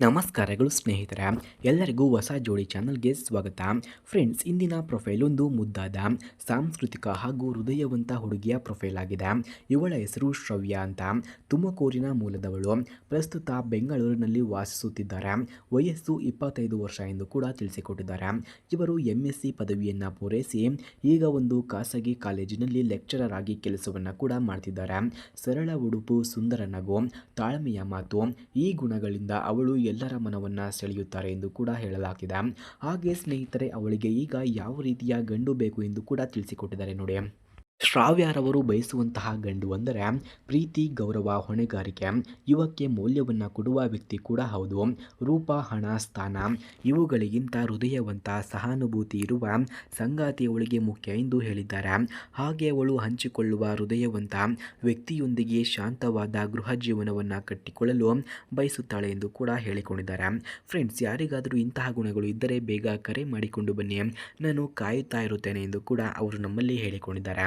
ನಮಸ್ಕಾರಗಳು ಸ್ನೇಹಿತರೆ, ಎಲ್ಲರಿಗೂ ಹೊಸ ಜೋಡಿ ಚಾನಲ್ಗೆ ಸ್ವಾಗತ. ಫ್ರೆಂಡ್ಸ್, ಇಂದಿನ ಪ್ರೊಫೈಲ್ ಒಂದು ಮುದ್ದಾದ, ಸಾಂಸ್ಕೃತಿಕ ಹಾಗೂ ಹೃದಯವಂತ ಹುಡುಗಿಯ ಪ್ರೊಫೈಲ್ ಆಗಿದೆ. ಇವಳ ಹೆಸರು ಶ್ರವ್ಯ ಅಂತ. ತುಮಕೂರಿನ ಮೂಲದವಳು. ಪ್ರಸ್ತುತ ಬೆಂಗಳೂರಿನಲ್ಲಿ ವಾಸಿಸುತ್ತಿದ್ದಾರೆ. ವಯಸ್ಸು ಇಪ್ಪತ್ತೈದು ವರ್ಷ ಎಂದು ಕೂಡ ತಿಳಿಸಿಕೊಟ್ಟಿದ್ದಾರೆ. ಇವರು ಎಂ ಎಸ್ ಸಿ ಪದವಿಯನ್ನು ಪೂರೈಸಿ, ಈಗ ಒಂದು ಖಾಸಗಿ ಕಾಲೇಜಿನಲ್ಲಿ ಲೆಕ್ಚರರ್ ಆಗಿ ಕೆಲಸವನ್ನು ಕೂಡ ಮಾಡ್ತಿದ್ದಾರೆ. ಸರಳ ಉಡುಪು, ಸುಂದರ ನಗು, ತಾಳ್ಮೆಯ ಮಾತು, ಈ ಗುಣಗಳಿಂದ ಅವಳು ಎಲ್ಲರ ಮನವನ್ನು ಸೆಳೆಯುತ್ತಾರೆ ಎಂದು ಕೂಡ ಹೇಳಲಾಗಿದೆ ಹಾಗೆ ಸ್ನೇಹಿತರೆ, ಅವಳಿಗೆ ಈಗ ಯಾವ ರೀತಿಯ ಗಂಡು ಬೇಕು ಎಂದು ಕೂಡ ತಿಳಿಸಿಕೊಟ್ಟಿದ್ದಾರೆ ನೋಡಿ. ಶ್ರಾವ್ಯರವರು ಬಯಸುವಂತಹ ಗಂಡು ಅಂದರೆ ಪ್ರೀತಿ, ಗೌರವ, ಹೊಣೆಗಾರಿಕೆ ಇವಕ್ಕೆ ಮೌಲ್ಯವನ್ನು ಕೊಡುವ ವ್ಯಕ್ತಿ ಕೂಡ ಹೌದು. ರೂಪ, ಹಣ, ಸ್ಥಾನ ಇವುಗಳಿಗಿಂತ ಹೃದಯವಂತ, ಸಹಾನುಭೂತಿ ಇರುವ ಸಂಗಾತಿಯವಳಿಗೆ ಮುಖ್ಯ ಎಂದು ಹೇಳಿದ್ದಾರೆ. ಹಾಗೆ ಅವಳು ಹಂಚಿಕೊಳ್ಳುವ ಹೃದಯವಂತ ವ್ಯಕ್ತಿಯೊಂದಿಗೆ ಶಾಂತವಾದ ಗೃಹ ಜೀವನವನ್ನು ಕಟ್ಟಿಕೊಳ್ಳಲು ಬಯಸುತ್ತಾಳೆ ಎಂದು ಕೂಡ ಹೇಳಿಕೊಂಡಿದ್ದಾರೆ. ಫ್ರೆಂಡ್ಸ್ ಯಾರಿಗಾದರೂ ಇಂತಹ ಗುಣಗಳು ಇದ್ದರೆ ಬೇಗ ಕರೆ ಮಾಡಿಕೊಂಡು ಬನ್ನಿ. ನಾನು ಕಾಯುತ್ತಾ ಇರುತ್ತೇನೆ ಎಂದು ಕೂಡ ಅವರು ನಮ್ಮಲ್ಲಿ ಹೇಳಿಕೊಂಡಿದ್ದಾರೆ.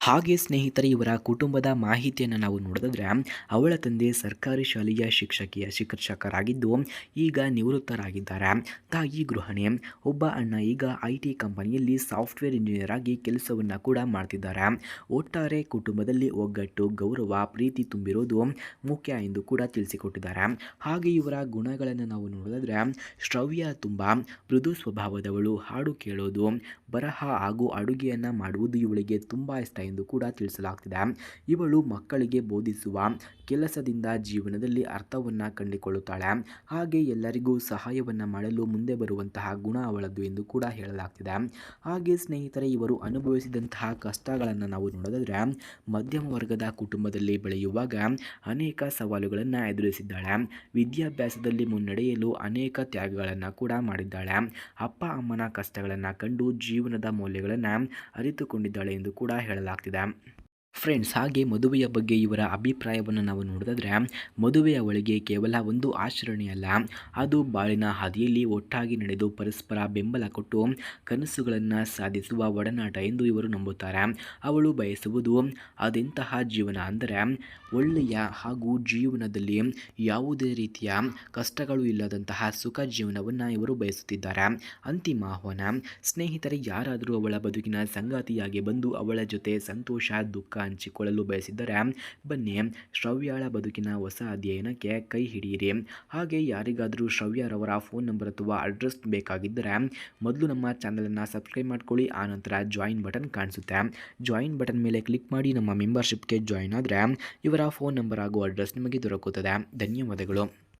ಹಾಗೆ ಸ್ನೇಹಿತರೆ, ಇವರ ಕುಟುಂಬದ ಮಾಹಿತಿಯನ್ನು ನಾವು ನೋಡಿದ್ರೆ, ಅವಳ ತಂದೆ ಸರ್ಕಾರಿ ಶಾಲೆಯ ಶಿಕ್ಷಕಿಯ ಶಿಕ್ಷಕರಾಗಿದ್ದು ಈಗ ನಿವೃತ್ತರಾಗಿದ್ದಾರೆ. ತಾಯಿ ಗೃಹಿಣಿ, ಒಬ್ಬ ಅಣ್ಣ ಈಗ ಐ ಟಿ ಕಂಪನಿಯಲ್ಲಿ ಸಾಫ್ಟ್ವೇರ್ ಇಂಜಿನಿಯರ್ ಆಗಿ ಕೆಲಸವನ್ನು ಕೂಡ ಮಾಡ್ತಿದ್ದಾರೆ. ಒಟ್ಟಾರೆ ಕುಟುಂಬದಲ್ಲಿ ಒಗ್ಗಟ್ಟು, ಗೌರವ, ಪ್ರೀತಿ ತುಂಬಿರೋದು ಮುಖ್ಯ ಎಂದು ಕೂಡ ತಿಳಿಸಿಕೊಟ್ಟಿದ್ದಾರೆ. ಹಾಗೆ ಇವರ ಗುಣಗಳನ್ನು ನಾವು ನೋಡಿದ್ರೆ, ಶ್ರವ್ಯ ತುಂಬ, ಮೃದು ಸ್ವಭಾವದವಳು, ಹಾಡು ಕೇಳೋದು, ಬರಹ ಹಾಗೂ ಅಡುಗೆಯನ್ನು ಮಾಡುವುದು ಇವಳಿಗೆ ತುಂಬ ಇಷ್ಟ ಎಂದು ಕೂಡ ತಿಳಿಸಲಾಗ್ತಿದೆ. ಇವಳು ಮಕ್ಕಳಿಗೆ ಬೋಧಿಸುವ ಕೆಲಸದಿಂದ ಜೀವನದಲ್ಲಿ ಅರ್ಥವನ್ನು ಕಂಡುಕೊಳ್ಳುತ್ತಾಳೆ. ಹಾಗೆ ಎಲ್ಲರಿಗೂ ಸಹಾಯವನ್ನು ಮಾಡಲು ಮುಂದೆ ಬರುವಂತಹ ಗುಣ ಅವಳದ್ದು ಎಂದು ಕೂಡ ಹೇಳಲಾಗ್ತಿದೆ. ಹಾಗೆ ಸ್ನೇಹಿತರೆ, ಇವರು ಅನುಭವಿಸಿದಂತಹ ಕಷ್ಟಗಳನ್ನು ನಾವು ನೋಡೋದಾದರೆ, ಮಧ್ಯಮ ವರ್ಗದ ಕುಟುಂಬದಲ್ಲಿ ಬೆಳೆಯುವಾಗ ಅನೇಕ ಸವಾಲುಗಳನ್ನು ಎದುರಿಸಿದ್ದಾಳೆ. ವಿದ್ಯಾಭ್ಯಾಸದಲ್ಲಿ ಮುನ್ನಡೆಯಲು ಅನೇಕ ತ್ಯಾಗಗಳನ್ನು ಕೂಡ ಮಾಡಿದ್ದಾಳೆ. ಅಪ್ಪ, ಅಮ್ಮನ ಕಷ್ಟಗಳನ್ನು ಕಂಡು ಜೀವನದ ಮೌಲ್ಯಗಳನ್ನು ಅರಿತುಕೊಂಡಿದ್ದಾಳೆ ಎಂದು ಕೂಡ ಹೇಳಲಾಗ್ತಿದೆ ಆಗ್ತಿದೆ ಫ್ರೆಂಡ್ಸ್ ಹಾಗೆ ಮದುವೆಯ ಬಗ್ಗೆ ಇವರ ಅಭಿಪ್ರಾಯವನ್ನು ನಾವು ನೋಡಿದ್ರೆ, ಮದುವೆಯ ಒಳಗೆ ಕೇವಲ ಒಂದು ಆಚರಣೆಯಲ್ಲ ಅದು ಬಾಳಿನ ಹಾದಿಯಲ್ಲಿ ಒಟ್ಟಾಗಿ ನಡೆದು ಪರಸ್ಪರ ಬೆಂಬಲ ಕೊಟ್ಟು ಕನಸುಗಳನ್ನು ಸಾಧಿಸುವ ಒಡನಾಟ ಎಂದು ಇವರು ನಂಬುತ್ತಾರೆ. ಅವಳು ಬಯಸುವುದು ಅದೆಂತಹ ಜೀವನ ಅಂದರೆ, ಒಳ್ಳೆಯ ಹಾಗೂ ಜೀವನದಲ್ಲಿ ಯಾವುದೇ ರೀತಿಯ ಕಷ್ಟಗಳು ಇಲ್ಲದಂತಹ ಸುಖ ಜೀವನವನ್ನು ಇವರು ಬಯಸುತ್ತಿದ್ದಾರೆ. ಅಂತಿಮ ಆಹ್ವಾನ, ಸ್ನೇಹಿತರೆ, ಯಾರಾದರೂ ಅವಳ ಬದುಕಿನ ಸಂಗಾತಿಯಾಗಿ ಬಂದು ಅವಳ ಜೊತೆ ಸಂತೋಷ, ದುಃಖ ಹಂಚಿಕೊಳ್ಳಲು ಬಯಸಿದ್ದರೆ ಬನ್ನಿ, ಶ್ರವ್ಯಾಳ ಬದುಕಿನ ಹೊಸ ಅಧ್ಯಯನಕ್ಕೆ ಕೈ ಹಿಡಿಯಿರಿ. ಹಾಗೆ ಯಾರಿಗಾದರೂ ಶ್ರವ್ಯರವರ ಫೋನ್ ನಂಬರ್ ಅಥವಾ ಅಡ್ರೆಸ್ ಬೇಕಾಗಿದ್ದರೆ, ಮೊದಲು ನಮ್ಮ ಚಾನಲನ್ನು ಸಬ್ಸ್ಕ್ರೈಬ್ ಮಾಡ್ಕೊಳ್ಳಿ ಆನಂತರ ಜಾಯಿನ್ ಬಟನ್ ಕಾಣಿಸುತ್ತೆ. ಜಾಯಿನ್ ಬಟನ್ ಮೇಲೆ ಕ್ಲಿಕ್ ಮಾಡಿ ನಮ್ಮ ಮೆಂಬರ್ಶಿಪ್ಗೆ ಜಾಯಿನ್ ಆದರೆ, ಇವರ ಫೋನ್ ನಂಬರ್ ಹಾಗೂ ಅಡ್ರೆಸ್ ನಿಮಗೆ ದೊರಕುತ್ತದೆ. ಧನ್ಯವಾದಗಳು.